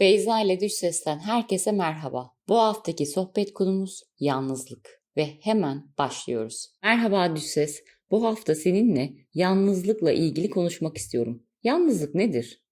Beyza ile Düş Ses'ten herkese merhaba. Bu haftaki sohbet konumuz yalnızlık ve hemen başlıyoruz. Merhaba Düş Ses. Bu hafta seninle yalnızlıkla ilgili konuşmak istiyorum. Yalnızlık nedir?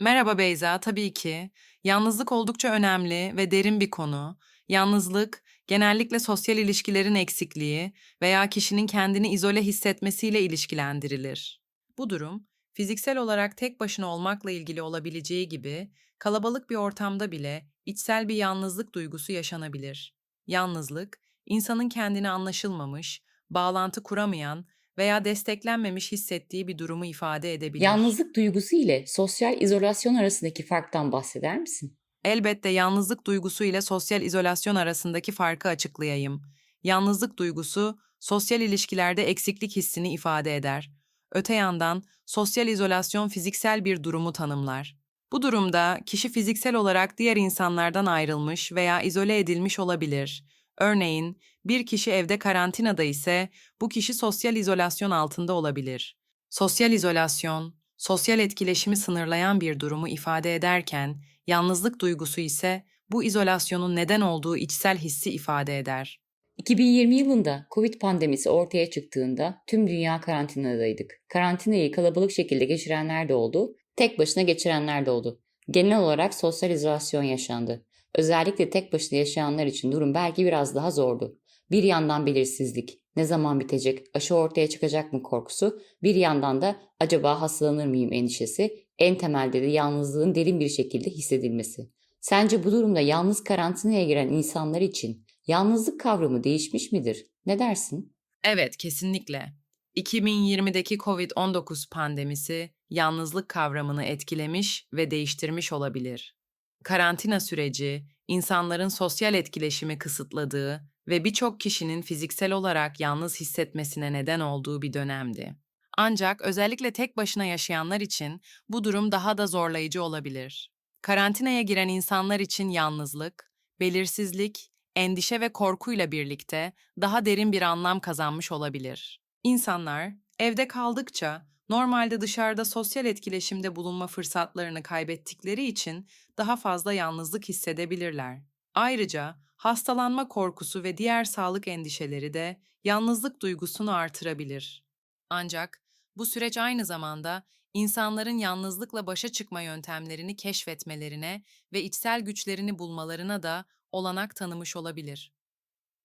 Merhaba Beyza, tabii ki. Yalnızlık oldukça önemli ve derin bir konu. Yalnızlık, genellikle sosyal ilişkilerin eksikliği veya kişinin kendini izole hissetmesiyle ilişkilendirilir. Bu durum, fiziksel olarak tek başına olmakla ilgili olabileceği gibi, kalabalık bir ortamda bile içsel bir yalnızlık duygusu yaşanabilir. Yalnızlık, insanın kendini anlaşılmamış, bağlantı kuramayan veya desteklenmemiş hissettiği bir durumu ifade edebilir. Yalnızlık duygusu ile sosyal izolasyon arasındaki farktan bahseder misin? Elbette yalnızlık duygusu ile sosyal izolasyon arasındaki farkı açıklayayım. Yalnızlık duygusu, sosyal ilişkilerde eksiklik hissini ifade eder. Öte yandan, sosyal izolasyon fiziksel bir durumu tanımlar. Bu durumda kişi fiziksel olarak diğer insanlardan ayrılmış veya izole edilmiş olabilir. Örneğin, bir kişi evde karantinada ise bu kişi sosyal izolasyon altında olabilir. Sosyal izolasyon, sosyal etkileşimi sınırlayan bir durumu ifade ederken, yalnızlık duygusu ise bu izolasyonun neden olduğu içsel hissi ifade eder. 2020 yılında Covid pandemisi ortaya çıktığında tüm dünya karantinadaydık. Karantinayı kalabalık şekilde geçirenler de oldu, tek başına geçirenler de oldu. Genel olarak sosyal izolasyon yaşandı. Özellikle tek başına yaşayanlar için durum belki biraz daha zordu. Bir yandan belirsizlik, ne zaman bitecek, aşı ortaya çıkacak mı korkusu, bir yandan da acaba hastalanır mıyım endişesi, en temelde de yalnızlığın derin bir şekilde hissedilmesi. Sence bu durumda yalnız karantinaya giren insanlar için yalnızlık kavramı değişmiş midir? Ne dersin? Evet, kesinlikle. 2020'deki COVID-19 pandemisi yalnızlık kavramını etkilemiş ve değiştirmiş olabilir. Karantina süreci, insanların sosyal etkileşimi kısıtladığı ve birçok kişinin fiziksel olarak yalnız hissetmesine neden olduğu bir dönemdi. Ancak özellikle tek başına yaşayanlar için bu durum daha da zorlayıcı olabilir. Karantinaya giren insanlar için yalnızlık, belirsizlik, endişe ve korkuyla birlikte daha derin bir anlam kazanmış olabilir. İnsanlar evde kaldıkça normalde dışarıda sosyal etkileşimde bulunma fırsatlarını kaybettikleri için daha fazla yalnızlık hissedebilirler. Ayrıca hastalanma korkusu ve diğer sağlık endişeleri de yalnızlık duygusunu artırabilir. Ancak bu süreç aynı zamanda insanların yalnızlıkla başa çıkma yöntemlerini keşfetmelerine ve içsel güçlerini bulmalarına da olanak tanımış olabilir.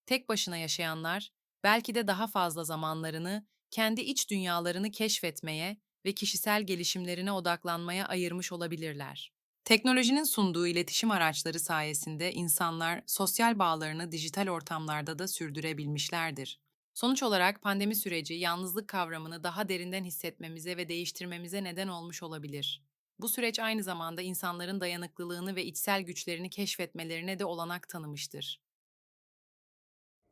Tek başına yaşayanlar belki de daha fazla zamanlarını kendi iç dünyalarını keşfetmeye ve kişisel gelişimlerine odaklanmaya ayırmış olabilirler. Teknolojinin sunduğu iletişim araçları sayesinde insanlar sosyal bağlarını dijital ortamlarda da sürdürebilmişlerdir. Sonuç olarak pandemi süreci yalnızlık kavramını daha derinden hissetmemize ve değiştirmemize neden olmuş olabilir. Bu süreç aynı zamanda insanların dayanıklılığını ve içsel güçlerini keşfetmelerine de olanak tanımıştır.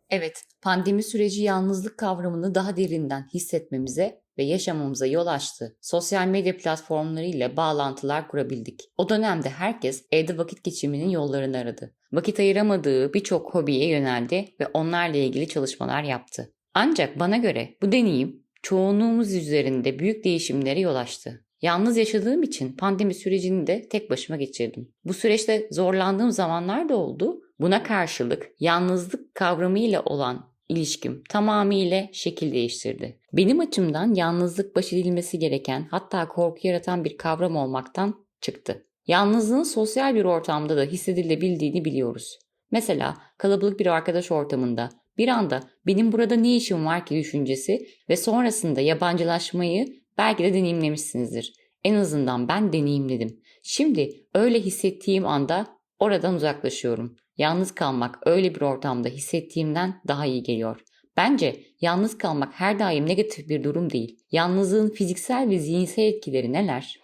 Evet, pandemi süreci yalnızlık kavramını daha derinden hissetmemize ve yaşamamıza yol açtı. Sosyal medya platformlarıyla bağlantılar kurabildik. O dönemde herkes evde vakit geçirmenin yollarını aradı. Vakit ayıramadığı birçok hobiye yöneldi ve onlarla ilgili çalışmalar yaptı. Ancak bana göre bu deneyim çoğunluğumuz üzerinde büyük değişimlere yol açtı. Yalnız yaşadığım için pandemi sürecini de tek başıma geçirdim. Bu süreçte zorlandığım zamanlar da oldu. Buna karşılık yalnızlık kavramıyla olan ilişkim tamamıyla şekil değiştirdi. Benim açımdan yalnızlık baş edilmesi gereken hatta korku yaratan bir kavram olmaktan çıktı. Yalnızlığın sosyal bir ortamda da hissedilebildiğini biliyoruz. Mesela kalabalık bir arkadaş ortamında bir anda benim burada ne işim var ki düşüncesi ve sonrasında yabancılaşmayı belki de deneyimlemişsinizdir. En azından ben deneyimledim. Şimdi öyle hissettiğim anda oradan uzaklaşıyorum. Yalnız kalmak öyle bir ortamda hissettiğimden daha iyi geliyor. Bence yalnız kalmak her daim negatif bir durum değil. Yalnızlığın fiziksel ve zihinsel etkileri neler?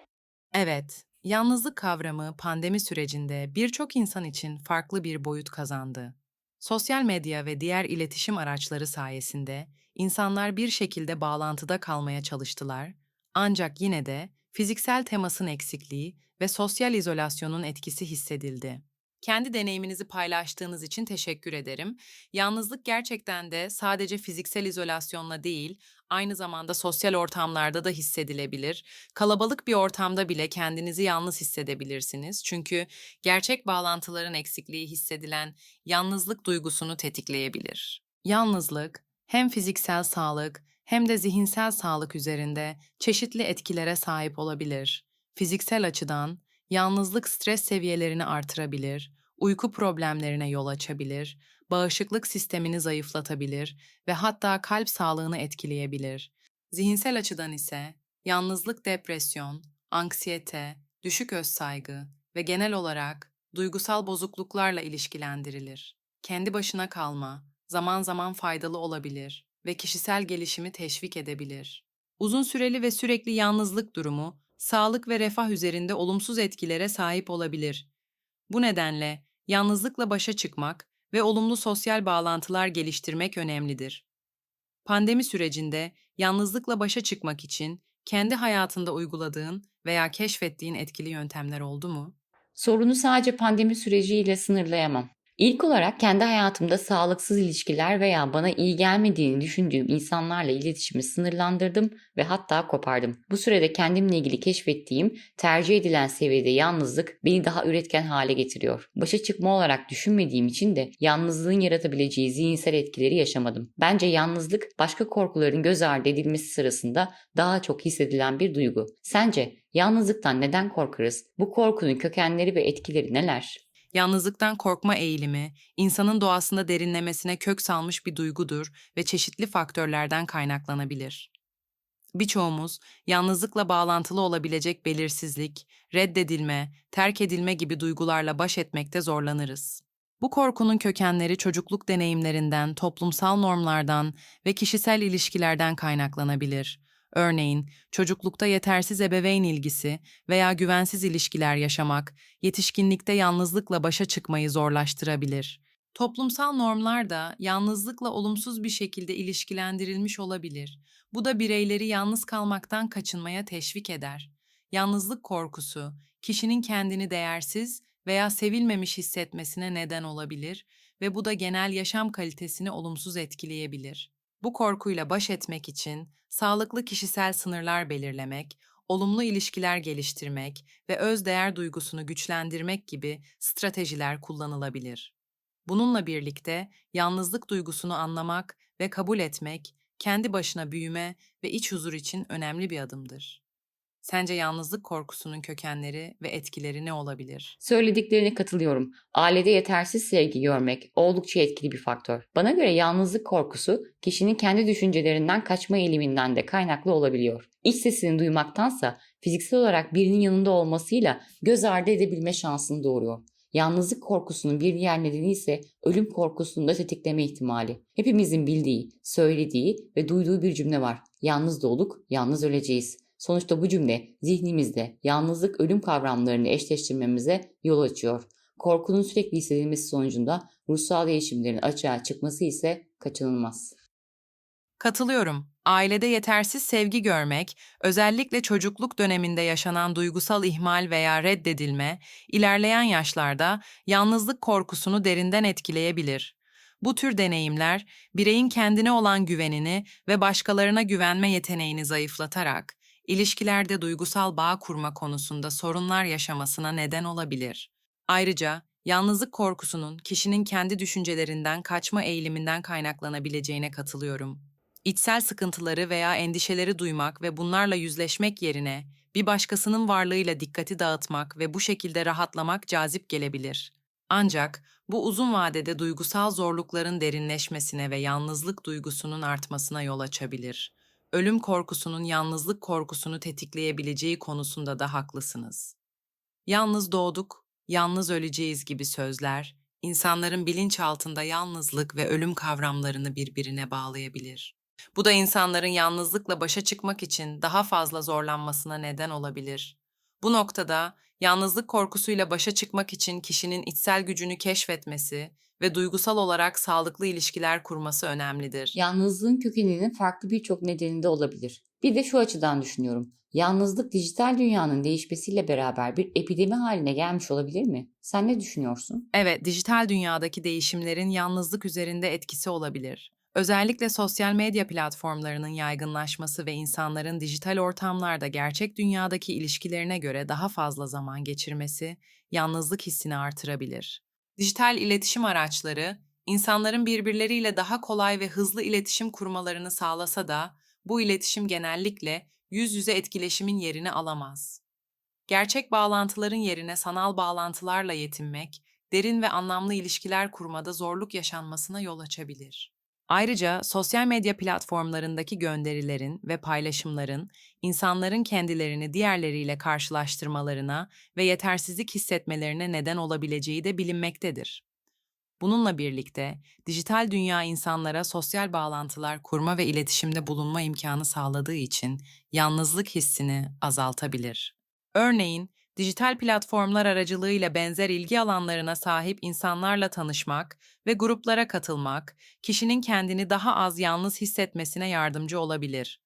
Evet, yalnızlık kavramı pandemi sürecinde birçok insan için farklı bir boyut kazandı. Sosyal medya ve diğer iletişim araçları sayesinde insanlar bir şekilde bağlantıda kalmaya çalıştılar, ancak yine de fiziksel temasın eksikliği ve sosyal izolasyonun etkisi hissedildi. Kendi deneyiminizi paylaştığınız için teşekkür ederim. Yalnızlık gerçekten de sadece fiziksel izolasyonla değil, aynı zamanda sosyal ortamlarda da hissedilebilir. Kalabalık bir ortamda bile kendinizi yalnız hissedebilirsiniz. Çünkü gerçek bağlantıların eksikliği hissedilen yalnızlık duygusunu tetikleyebilir. Yalnızlık hem fiziksel sağlık hem de zihinsel sağlık üzerinde çeşitli etkilere sahip olabilir. Fiziksel açıdan yalnızlık stres seviyelerini artırabilir, uyku problemlerine yol açabilir, bağışıklık sistemini zayıflatabilir ve hatta kalp sağlığını etkileyebilir. Zihinsel açıdan ise yalnızlık depresyon, anksiyete, düşük özsaygı ve genel olarak duygusal bozukluklarla ilişkilendirilir. Kendi başına kalma zaman zaman faydalı olabilir ve kişisel gelişimi teşvik edebilir. Uzun süreli ve sürekli yalnızlık durumu sağlık ve refah üzerinde olumsuz etkilere sahip olabilir. Bu nedenle yalnızlıkla başa çıkmak ve olumlu sosyal bağlantılar geliştirmek önemlidir. Pandemi sürecinde yalnızlıkla başa çıkmak için kendi hayatında uyguladığın veya keşfettiğin etkili yöntemler oldu mu? Sorunu sadece pandemi süreciyle sınırlayamam. İlk olarak kendi hayatımda sağlıksız ilişkiler veya bana iyi gelmediğini düşündüğüm insanlarla iletişimi sınırlandırdım ve hatta kopardım. Bu sürede kendimle ilgili keşfettiğim tercih edilen seviyede yalnızlık beni daha üretken hale getiriyor. Başa çıkma olarak düşünmediğim için de yalnızlığın yaratabileceği zihinsel etkileri yaşamadım. Bence yalnızlık başka korkuların göz ardı edilmesi sırasında daha çok hissedilen bir duygu. Sence yalnızlıktan neden korkarız? Bu korkunun kökenleri ve etkileri neler? Yalnızlıktan korkma eğilimi, insanın doğasında derinlemesine kök salmış bir duygudur ve çeşitli faktörlerden kaynaklanabilir. Birçoğumuz yalnızlıkla bağlantılı olabilecek belirsizlik, reddedilme, terk edilme gibi duygularla baş etmekte zorlanırız. Bu korkunun kökenleri çocukluk deneyimlerinden, toplumsal normlardan ve kişisel ilişkilerden kaynaklanabilir. Örneğin, çocuklukta yetersiz ebeveyn ilgisi veya güvensiz ilişkiler yaşamak, yetişkinlikte yalnızlıkla başa çıkmayı zorlaştırabilir. Toplumsal normlar da yalnızlıkla olumsuz bir şekilde ilişkilendirilmiş olabilir. Bu da bireyleri yalnız kalmaktan kaçınmaya teşvik eder. Yalnızlık korkusu, kişinin kendini değersiz veya sevilmemiş hissetmesine neden olabilir ve bu da genel yaşam kalitesini olumsuz etkileyebilir. Bu korkuyla baş etmek için sağlıklı kişisel sınırlar belirlemek, olumlu ilişkiler geliştirmek ve öz değer duygusunu güçlendirmek gibi stratejiler kullanılabilir. Bununla birlikte yalnızlık duygusunu anlamak ve kabul etmek, kendi başına büyüme ve iç huzur için önemli bir adımdır. Sence yalnızlık korkusunun kökenleri ve etkileri ne olabilir? Söylediklerine katılıyorum. Ailede yetersiz sevgi görmek oldukça etkili bir faktör. Bana göre yalnızlık korkusu kişinin kendi düşüncelerinden kaçma eğiliminden de kaynaklı olabiliyor. İç sesini duymaktansa fiziksel olarak birinin yanında olmasıyla göz ardı edebilme şansını doğuruyor. Yalnızlık korkusunun bir diğer nedeni ise ölüm korkusunu da tetikleme ihtimali. Hepimizin bildiği, söylediği ve duyduğu bir cümle var. Yalnız doğduk, yalnız öleceğiz. Sonuçta bu cümle zihnimizde yalnızlık ölüm kavramlarını eşleştirmemize yol açıyor. Korkunun sürekli hissedilmesi sonucunda ruhsal değişimlerin açığa çıkması ise kaçınılmaz. Katılıyorum. Ailede yetersiz sevgi görmek, özellikle çocukluk döneminde yaşanan duygusal ihmal veya reddedilme, ilerleyen yaşlarda yalnızlık korkusunu derinden etkileyebilir. Bu tür deneyimler, bireyin kendine olan güvenini ve başkalarına güvenme yeteneğini zayıflatarak, ilişkilerde duygusal bağ kurma konusunda sorunlar yaşamasına neden olabilir. Ayrıca, yalnızlık korkusunun kişinin kendi düşüncelerinden kaçma eğiliminden kaynaklanabileceğine katılıyorum. İçsel sıkıntıları veya endişeleri duymak ve bunlarla yüzleşmek yerine bir başkasının varlığıyla dikkati dağıtmak ve bu şekilde rahatlamak cazip gelebilir. Ancak bu uzun vadede duygusal zorlukların derinleşmesine ve yalnızlık duygusunun artmasına yol açabilir. Ölüm korkusunun yalnızlık korkusunu tetikleyebileceği konusunda da haklısınız. Yalnız doğduk, yalnız öleceğiz gibi sözler, insanların bilinçaltında yalnızlık ve ölüm kavramlarını birbirine bağlayabilir. Bu da insanların yalnızlıkla başa çıkmak için daha fazla zorlanmasına neden olabilir. Bu noktada yalnızlık korkusuyla başa çıkmak için kişinin içsel gücünü keşfetmesi ve duygusal olarak sağlıklı ilişkiler kurması önemlidir. Yalnızlığın kökeninin farklı birçok nedeni de olabilir. Bir de şu açıdan düşünüyorum. Yalnızlık dijital dünyanın değişmesiyle beraber bir epidemi haline gelmiş olabilir mi? Sen ne düşünüyorsun? Evet, dijital dünyadaki değişimlerin yalnızlık üzerinde etkisi olabilir. Özellikle sosyal medya platformlarının yaygınlaşması ve insanların dijital ortamlarda gerçek dünyadaki ilişkilerine göre daha fazla zaman geçirmesi yalnızlık hissini artırabilir. Dijital iletişim araçları insanların birbirleriyle daha kolay ve hızlı iletişim kurmalarını sağlasa da bu iletişim genellikle yüz yüze etkileşimin yerini alamaz. Gerçek bağlantıların yerine sanal bağlantılarla yetinmek, derin ve anlamlı ilişkiler kurmada zorluk yaşanmasına yol açabilir. Ayrıca sosyal medya platformlarındaki gönderilerin ve paylaşımların insanların kendilerini diğerleriyle karşılaştırmalarına ve yetersizlik hissetmelerine neden olabileceği de bilinmektedir. Bununla birlikte dijital dünya insanlara sosyal bağlantılar kurma ve iletişimde bulunma imkanı sağladığı için yalnızlık hissini azaltabilir. Örneğin, dijital platformlar aracılığıyla benzer ilgi alanlarına sahip insanlarla tanışmak ve gruplara katılmak, kişinin kendini daha az yalnız hissetmesine yardımcı olabilir.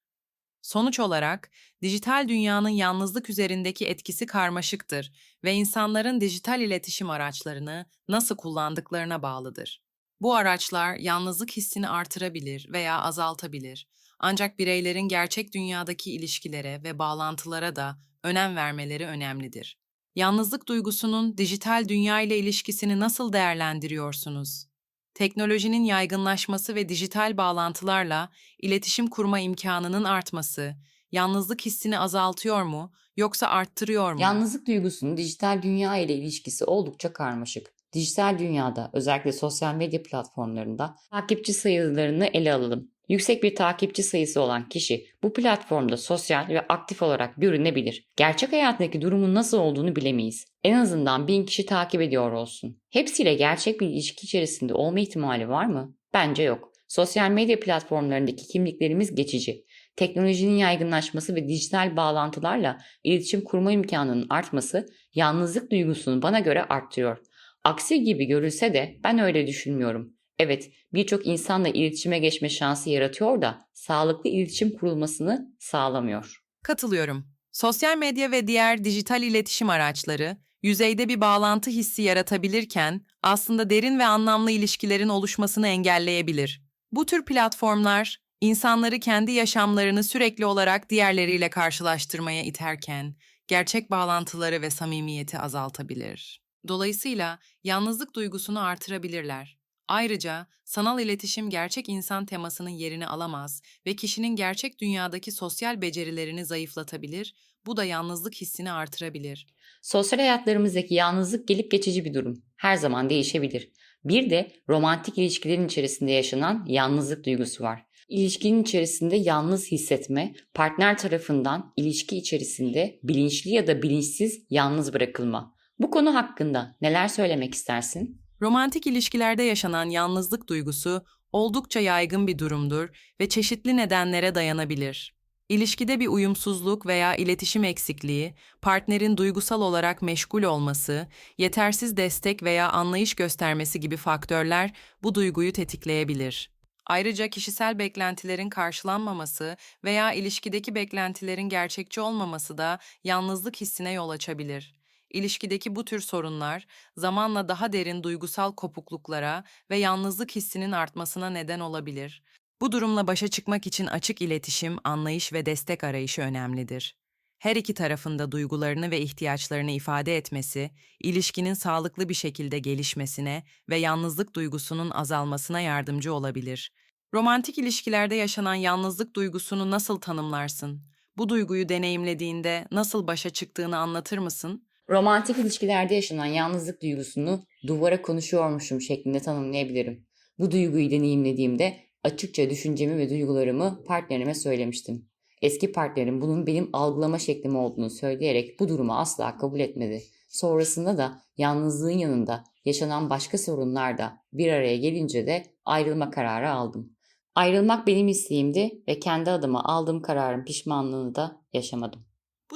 Sonuç olarak, dijital dünyanın yalnızlık üzerindeki etkisi karmaşıktır ve insanların dijital iletişim araçlarını nasıl kullandıklarına bağlıdır. Bu araçlar yalnızlık hissini artırabilir veya azaltabilir. Ancak bireylerin gerçek dünyadaki ilişkilere ve bağlantılara da önem vermeleri önemlidir. Yalnızlık duygusunun dijital dünya ile ilişkisini nasıl değerlendiriyorsunuz? Teknolojinin yaygınlaşması ve dijital bağlantılarla iletişim kurma imkanının artması yalnızlık hissini azaltıyor mu yoksa arttırıyor mu? Yalnızlık duygusunun dijital dünya ile ilişkisi oldukça karmaşık. Dijital dünyada özellikle sosyal medya platformlarında takipçi sayılarını ele alalım. Yüksek bir takipçi sayısı olan kişi bu platformda sosyal ve aktif olarak görünebilir. Gerçek hayattaki durumun nasıl olduğunu bilemeyiz. En azından bin kişi takip ediyor olsun. Hepsiyle gerçek bir ilişki içerisinde olma ihtimali var mı? Bence yok. Sosyal medya platformlarındaki kimliklerimiz geçici. Teknolojinin yaygınlaşması ve dijital bağlantılarla iletişim kurma imkanının artması yalnızlık duygusunu bana göre arttırıyor. Aksi gibi görülse de ben öyle düşünmüyorum. Evet, birçok insanla iletişime geçme şansı yaratıyor da sağlıklı iletişim kurulmasını sağlamıyor. Katılıyorum. Sosyal medya ve diğer dijital iletişim araçları yüzeyde bir bağlantı hissi yaratabilirken aslında derin ve anlamlı ilişkilerin oluşmasını engelleyebilir. Bu tür platformlar insanları kendi yaşamlarını sürekli olarak diğerleriyle karşılaştırmaya iterken gerçek bağlantıları ve samimiyeti azaltabilir. Dolayısıyla yalnızlık duygusunu artırabilirler. Ayrıca sanal iletişim gerçek insan temasının yerini alamaz ve kişinin gerçek dünyadaki sosyal becerilerini zayıflatabilir, bu da yalnızlık hissini artırabilir. Sosyal hayatlarımızdaki yalnızlık gelip geçici bir durum. Her zaman değişebilir. Bir de romantik ilişkilerin içerisinde yaşanan yalnızlık duygusu var. İlişkinin içerisinde yalnız hissetme, partner tarafından ilişki içerisinde bilinçli ya da bilinçsiz yalnız bırakılma. Bu konu hakkında neler söylemek istersin? Romantik ilişkilerde yaşanan yalnızlık duygusu oldukça yaygın bir durumdur ve çeşitli nedenlere dayanabilir. İlişkide bir uyumsuzluk veya iletişim eksikliği, partnerin duygusal olarak meşgul olması, yetersiz destek veya anlayış göstermesi gibi faktörler bu duyguyu tetikleyebilir. Ayrıca kişisel beklentilerin karşılanmaması veya ilişkideki beklentilerin gerçekçi olmaması da yalnızlık hissine yol açabilir. İlişkideki bu tür sorunlar zamanla daha derin duygusal kopukluklara ve yalnızlık hissinin artmasına neden olabilir. Bu durumla başa çıkmak için açık iletişim, anlayış ve destek arayışı önemlidir. Her iki tarafında duygularını ve ihtiyaçlarını ifade etmesi, ilişkinin sağlıklı bir şekilde gelişmesine ve yalnızlık duygusunun azalmasına yardımcı olabilir. Romantik ilişkilerde yaşanan yalnızlık duygusunu nasıl tanımlarsın? Bu duyguyu deneyimlediğinde nasıl başa çıktığını anlatır mısın? Romantik ilişkilerde yaşanan yalnızlık duygusunu duvara konuşuyormuşum şeklinde tanımlayabilirim. Bu duyguyu deneyimlediğimde açıkça düşüncemi ve duygularımı partnerime söylemiştim. Eski partnerim bunun benim algılama şeklim olduğunu söyleyerek bu durumu asla kabul etmedi. Sonrasında da yalnızlığın yanında yaşanan başka sorunlar da bir araya gelince de ayrılma kararı aldım. Ayrılmak benim isteğimdi ve kendi adıma aldığım kararın pişmanlığını da yaşamadım.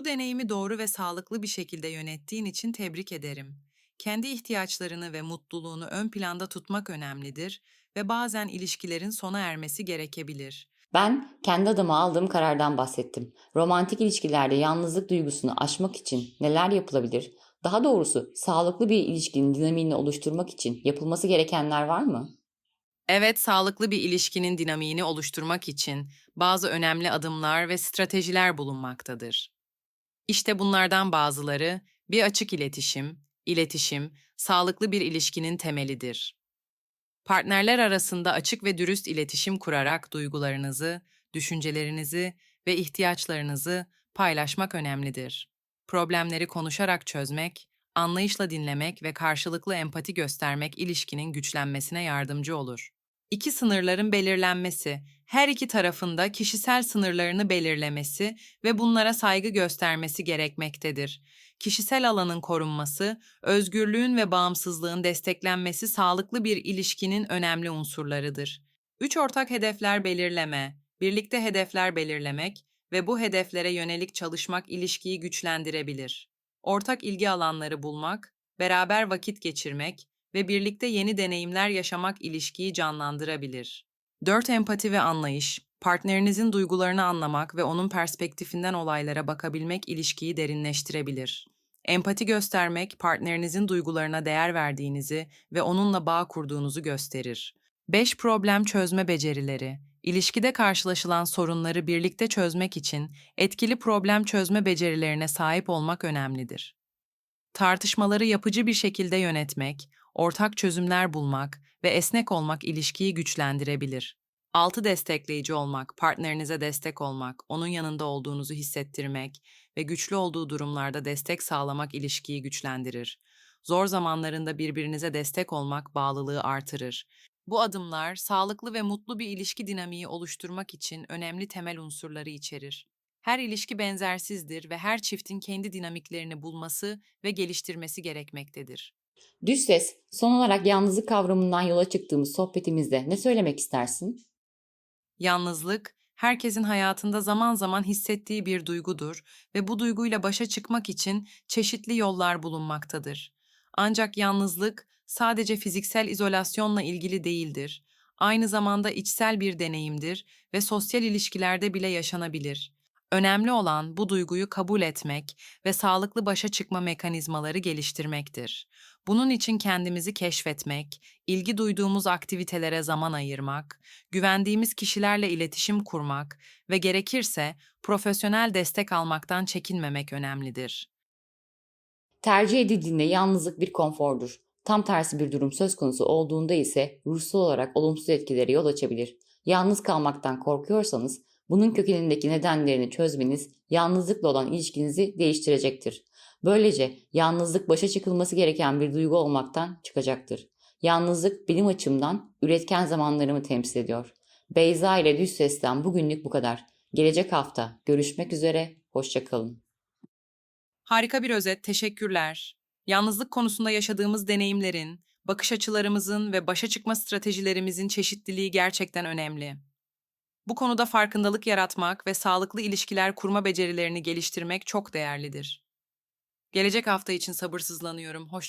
Bu deneyimi doğru ve sağlıklı bir şekilde yönettiğin için tebrik ederim. Kendi ihtiyaçlarını ve mutluluğunu ön planda tutmak önemlidir ve bazen ilişkilerin sona ermesi gerekebilir. Ben kendi adıma aldığım karardan bahsettim. Romantik ilişkilerde yalnızlık duygusunu aşmak için neler yapılabilir? Daha doğrusu sağlıklı bir ilişkinin dinamiğini oluşturmak için yapılması gerekenler var mı? Evet, sağlıklı bir ilişkinin dinamiğini oluşturmak için bazı önemli adımlar ve stratejiler bulunmaktadır. İşte bunlardan bazıları bir açık iletişim, iletişim, sağlıklı bir ilişkinin temelidir. Partnerler arasında açık ve dürüst iletişim kurarak duygularınızı, düşüncelerinizi ve ihtiyaçlarınızı paylaşmak önemlidir. Problemleri konuşarak çözmek, anlayışla dinlemek ve karşılıklı empati göstermek ilişkinin güçlenmesine yardımcı olur. İki sınırların belirlenmesi, her iki tarafında kişisel sınırlarını belirlemesi ve bunlara saygı göstermesi gerekmektedir. Kişisel alanın korunması, özgürlüğün ve bağımsızlığın desteklenmesi sağlıklı bir ilişkinin önemli unsurlarıdır. Üç ortak hedefler belirleme, birlikte hedefler belirlemek ve bu hedeflere yönelik çalışmak ilişkiyi güçlendirebilir. Ortak ilgi alanları bulmak, beraber vakit geçirmek ve birlikte yeni deneyimler yaşamak ilişkiyi canlandırabilir. 4. Empati ve anlayış. Partnerinizin duygularını anlamak ve onun perspektifinden olaylara bakabilmek ilişkiyi derinleştirebilir. Empati göstermek, partnerinizin duygularına değer verdiğinizi ve onunla bağ kurduğunuzu gösterir. 5. Problem çözme becerileri. İlişkide karşılaşılan sorunları birlikte çözmek için etkili problem çözme becerilerine sahip olmak önemlidir. Tartışmaları yapıcı bir şekilde yönetmek, ortak çözümler bulmak ve esnek olmak ilişkiyi güçlendirebilir. 6. Destekleyici olmak, partnerinize destek olmak, onun yanında olduğunuzu hissettirmek ve güçlü olduğu durumlarda destek sağlamak ilişkiyi güçlendirir. Zor zamanlarında birbirinize destek olmak bağlılığı artırır. Bu adımlar sağlıklı ve mutlu bir ilişki dinamiği oluşturmak için önemli temel unsurları içerir. Her ilişki benzersizdir ve her çiftin kendi dinamiklerini bulması ve geliştirmesi gerekmektedir. Düz ses, son olarak yalnızlık kavramından yola çıktığımız sohbetimizde ne söylemek istersin? Yalnızlık, herkesin hayatında zaman zaman hissettiği bir duygudur ve bu duyguyla başa çıkmak için çeşitli yollar bulunmaktadır. Ancak yalnızlık sadece fiziksel izolasyonla ilgili değildir. Aynı zamanda içsel bir deneyimdir ve sosyal ilişkilerde bile yaşanabilir. Önemli olan bu duyguyu kabul etmek ve sağlıklı başa çıkma mekanizmaları geliştirmektir. Bunun için kendimizi keşfetmek, ilgi duyduğumuz aktivitelere zaman ayırmak, güvendiğimiz kişilerle iletişim kurmak ve gerekirse profesyonel destek almaktan çekinmemek önemlidir. Tercih edildiğinde yalnızlık bir konfordur. Tam tersi bir durum söz konusu olduğunda ise ruhsal olarak olumsuz etkilere yol açabilir. Yalnız kalmaktan korkuyorsanız bunun kökenindeki nedenlerini çözmeniz yalnızlıkla olan ilişkinizi değiştirecektir. Böylece yalnızlık başa çıkılması gereken bir duygu olmaktan çıkacaktır. Yalnızlık benim açımdan üretken zamanlarımı temsil ediyor. Beyza ile Düz Ses'ten bugünlük bu kadar. Gelecek hafta görüşmek üzere, hoşçakalın. Harika bir özet, teşekkürler. Yalnızlık konusunda yaşadığımız deneyimlerin, bakış açılarımızın ve başa çıkma stratejilerimizin çeşitliliği gerçekten önemli. Bu konuda farkındalık yaratmak ve sağlıklı ilişkiler kurma becerilerini geliştirmek çok değerlidir. Gelecek hafta için sabırsızlanıyorum. Hoşça